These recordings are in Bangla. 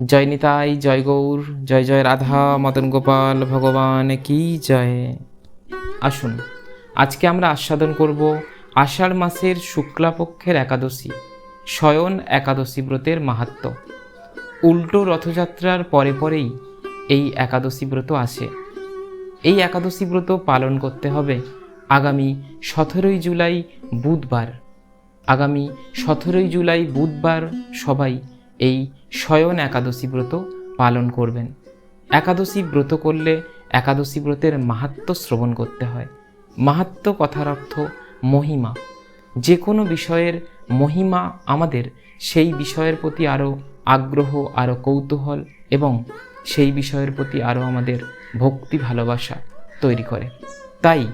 জয় নিতাই, জয় গৌর, জয় জয় রাধা, মদন গোপাল, ভগবান, কি জয়। আসুন, আজকে আমরা আস্বাদন করব আষাঢ় মাসের শুক্লাপক্ষের একাদশী শয়ন একাদশী ব্রতের মাহাত্ম্য উল্টো রথযাত্রার পরে পরেই এই একাদশী ব্রত আসে। এই একাদশী ব্রত পালন করতে হবে আগামী সতেরোই জুলাই বুধবার। আগামী সতেরোই জুলাই বুধবার সবাই এই শয়ন একাদশী ব্রত পালন করবেন। একাদশী ব্রত করলে একাদশী ব্রতের মাহাত্ম শ্রবণ করতে হয়। মাহাত্ম কথার অর্থ মহিমা। যে কোনো বিষয়ের মহিমা আমাদের, সেই বিষয়ের প্রতি আরও আগ্রহ, আরও কৌতূহল এবং সেই বিষয়ের প্রতি আরও আমাদের ভক্তি ভালোবাসা তৈরি করে। তাই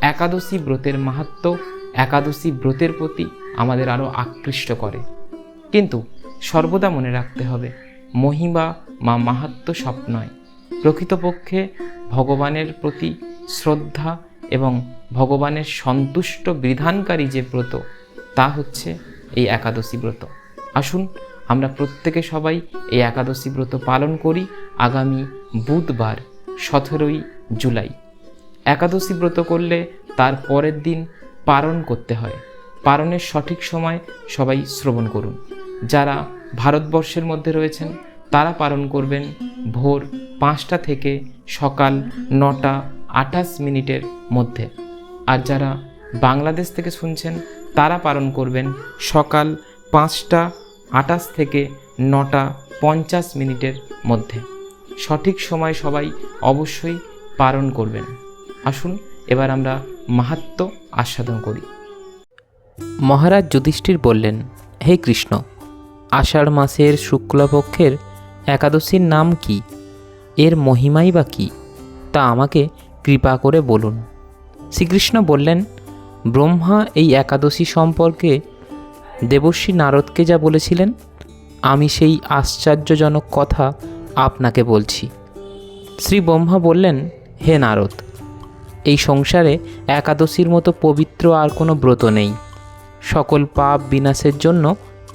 একাদশী ব্রতের মাহাত্ম একাদশী ব্রতের প্রতি আমাদের আরও আকৃষ্ট করে। কিন্তু সর্বদা মনে রাখতে হবে, মহিমা মা মাহাত্ম সব নয়। প্রকৃতপক্ষে ভগবানের প্রতি শ্রদ্ধা এবং ভগবানের সন্তুষ্ট বিধানকারী যে ব্রত, তা হচ্ছে এই একাদশী ব্রত। আসুন, আমরা প্রত্যেকে সবাই এই একাদশী ব্রত পালন করি আগামী বুধবার, সতেরোই জুলাই। একাদশী ব্রত করলে তার পরের দিন পারণ করতে হয়। পারণের সঠিক সময় সবাই শ্রবণ করুন। যারা ভারতবর্ষের মধ্যে রয়েছেন, তারা পালন করবেন ভোর পাঁচটা থেকে সকাল নটা আঠাশ মিনিটের মধ্যে। আর যারা বাংলাদেশ থেকে শুনছেন, তারা পালন করবেন সকাল পাঁচটা আটাশ থেকে নটা পঞ্চাশ মিনিটের মধ্যে। সঠিক সময় সবাই অবশ্যই পালন করবেন। আসুন, এবার আমরা মাহাত্ম আস্বাদন করি। মহারাজ যুধিষ্ঠির বললেন, হে কৃষ্ণ আষাঢ় মাসের শুক্লপক্ষের একাদশীর নাম কি? এর মহিমাই বা কী? তা আমাকে কৃপা করে বলুন। শ্রীকৃষ্ণ বললেন, ব্রহ্মা এই একাদশী সম্পর্কে দেবশ্রী নারদকে যা বলেছিলেন, আমি সেই আশ্চর্যজনক কথা আপনাকে বলছি। শ্রী ব্রহ্মা বললেন, হে নারদ, এই সংসারে একাদশীর মতো পবিত্র আর কোনো ব্রত নেই। সকল পাপ বিনাশের জন্য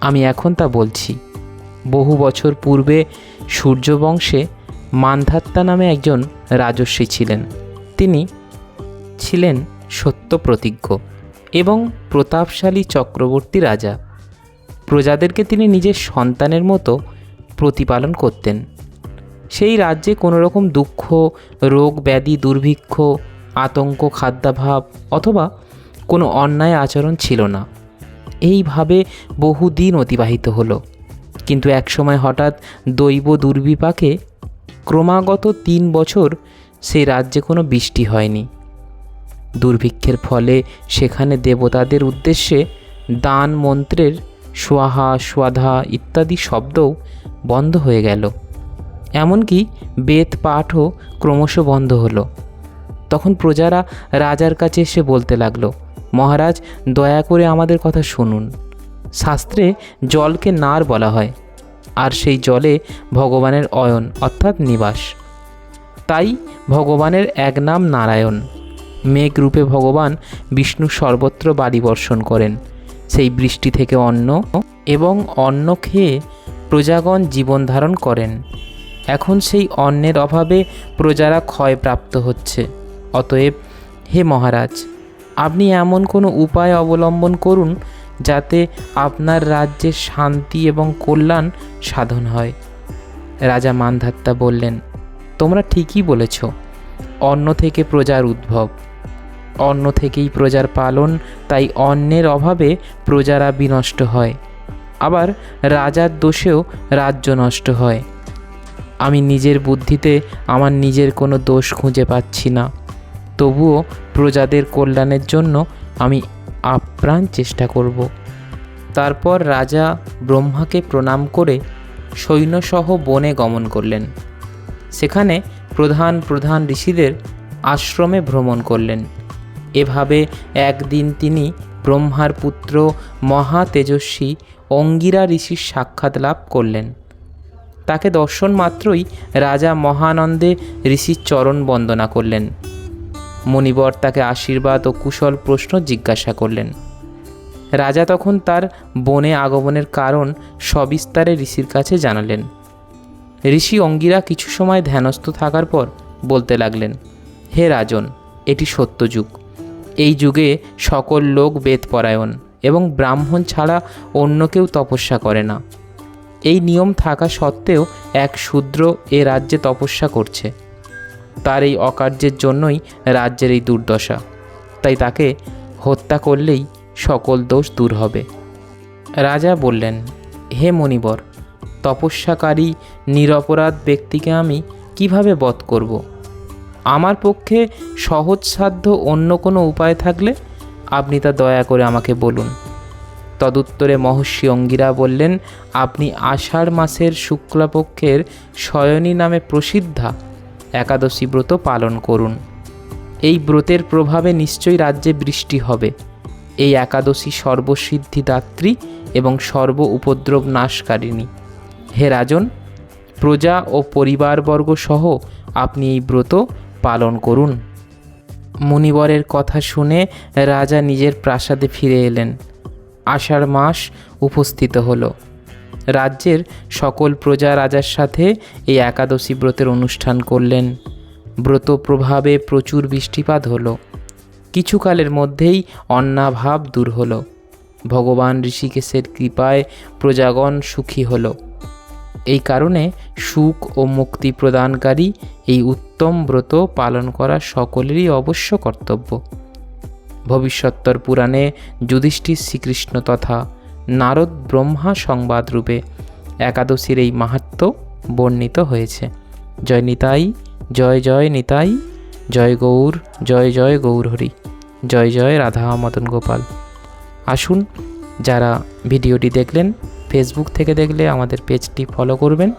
আমি এখন তা বলছি। বহু বছর পূর্বে সূর্যবংশে মান্ধাত্তা নামে একজন রাজস্বী ছিলেন। তিনি ছিলেন সত্য প্রতিজ্ঞ এবং প্রতাপশালী চক্রবর্তী রাজা। প্রজাদেরকে তিনি নিজের সন্তানের মতো প্রতিপালন করতেন। সেই রাজ্যে কোনো রকম দুঃখ, রোগ, ব্যাধি, দুর্ভিক্ষ, আতঙ্ক, খাদ্যাভাব অথবা কোনো অন্যায় আচরণ ছিল না। এইভাবে বহুদিন অতিবাহিত হলো। কিন্তু একসময় হঠাৎ দৈব দুর্বিপাকে ক্রমাগত তিন বছর সেই রাজ্যে কোনো বৃষ্টি হয়নি। দুর্ভিক্ষের ফলে সেখানে দেবতাদের উদ্দেশ্যে দান মন্ত্রের সোয়াহা, সোয়াধা ইত্যাদি শব্দও বন্ধ হয়ে গেল। এমনকি বেদ পাঠও ক্রমশ বন্ধ হলো। তখন প্রজারা রাজার কাছে এসে বলতে লাগল মহারাজ, দয়া করে আমাদের কথা শুনুন। শাস্ত্রে জলকে নার বলা হয়, আর সেই জলে ভগবানের অয়ন, অর্থাৎ নিবাস। তাই ভগবানের এক নাম নারায়ণ। মেঘ রূপে ভগবান বিষ্ণু সর্বত্র বাড়ি বর্ষণ করেন। সেই বৃষ্টি থেকে অন্ন এবং অন্ন খেয়ে প্রজাগণ জীবন ধারণ করেন। এখন সেই অন্নের অভাবে প্রজারা ক্ষয়প্রাপ্ত হচ্ছে। অতএব হে মহারাজ আপনি এমন কোনো উপায় অবলম্বন করুন যাতে আপনার রাজ্যে শান্তি এবং কল্যাণ সাধন হয়। রাজা মানধাত্তা বললেন, তোমরা ঠিকই বলেছ, অন্ন থেকে প্রজার উদ্ভব। অন্ন থেকেই প্রজার পালন, তাই অন্নের অভাবে প্রজারা বিনষ্ট হয়। আবার রাজার দোষেও রাজ্য নষ্ট হয়। আমি নিজের বুদ্ধিতে আমার নিজের কোনো দোষ খুঁজে পাচ্ছি না। তবুও প্রজাদের কল্যাণের জন্য আমি আপ্রাণ চেষ্টা করব। তারপর রাজা ব্রহ্মাকে প্রণাম করে সৈন্যসহ বনে গমন করলেন। সেখানে প্রধান প্রধান ঋষিদের আশ্রমে ভ্রমণ করলেন। এভাবে একদিন তিনি ব্রহ্মার পুত্র মহা তেজস্বী অঙ্গিরা ঋষির সাক্ষাৎ লাভ করলেন। তাকে দর্শন মাত্রই রাজা মহানন্দে ঋষির চরণ বন্দনা করলেন। মণিবর তাকে আশীর্বাদ ও কুশল প্রশ্ন জিজ্ঞাসা করলেন। রাজা তখন তার বনে আগমনের কারণ সবিস্তারে ঋষির কাছে জানালেন। ঋষি অঙ্গিরা কিছু সময় ধ্যানস্থ থাকার পর বলতে লাগলেন, হে রাজন, এটি সত্যযুগ এই যুগে সকল লোক বেদপরায়ণ এবং ব্রাহ্মণ ছাড়া অন্য কেউ তপস্যা করে না। এই নিয়ম থাকা সত্ত্বেও এক শূদ্র এ রাজ্যে তপস্যা করছে। তার এই অকার্যের জন্যই রাজ্যের এই দুর্দশা। তাই তাকে হত্যা করলেই সকল দোষ দূর হবে। রাজা বললেন, হে মণিবর, তপস্যাকারী, নিরপরাধ ব্যক্তিকে আমি কীভাবে বধ করব? আমার পক্ষে সহজসাধ্য অন্য কোনো উপায় থাকলে আপনি তা দয়া করে আমাকে বলুন। তদুত্তরে মহর্ষি অঙ্গিরা বললেন, আপনি আষাঢ় মাসের শুক্লাপক্ষের শয়নী নামে প্রসিদ্ধা। একাদশী ব্রত পালন করুন। এই ব্রতের প্রভাবে নিশ্চয়ই রাজ্যে বৃষ্টি হবে। এই একাদশী সর্বসিদ্ধিদাত্রী এবং সর্ব উপদ্রব নাশকারিণী। হে রাজন, প্রজা ও পরিবারবর্গ সহ আপনি এই ব্রত পালন করুন। মুনিবরের কথা শুনে রাজা নিজের প্রাসাদে ফিরে এলেন। আষাঢ় মাস উপস্থিত হলো। রাজ্যের সকল প্রজা রাজার সাথে এই একাদশী ব্রতের অনুষ্ঠান করলেন। ব্রত প্রভাবে প্রচুর বৃষ্টিপাত হলো। কিছুকালের মধ্যেই অন্নাভাব দূর হলো। ভগবান ঋষিকেশের কৃপায় প্রজাগণ সুখী হল। এই কারণে সুখ ও মুক্তি প্রদানকারী এই উত্তম ব্রত পালন করা সকলেরই অবশ্য কর্তব্য। ভবিষ্যত্তর পুরাণে যুধিষ্ঠির শ্রীকৃষ্ণ তথা নারদ ব্রহ্মা সংবাদ রূপে একাদশীর এই মাহাত্ম্য বর্ণিত হয়েছে। জয় নিতাই, জয় জয় নিতাই, জয় গৌর, জয় জয় গৌর হরি জয় জয় রাধা মদন গোপাল। আসুন, যারা ভিডিওটি দেখলেন ফেসবুক থেকে দেখলে আমাদের পেজটি ফলো করবেন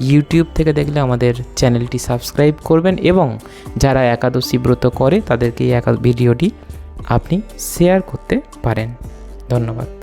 ইউটিউব থেকে দেখলে আমাদের চ্যানেলটি সাবস্ক্রাইব করবেন এবং যারা একাদশী ব্রত করে, তাদেরকে এই একা ভিডিওটি আপনি শেয়ার করতে পারেন। ধন্যবাদ।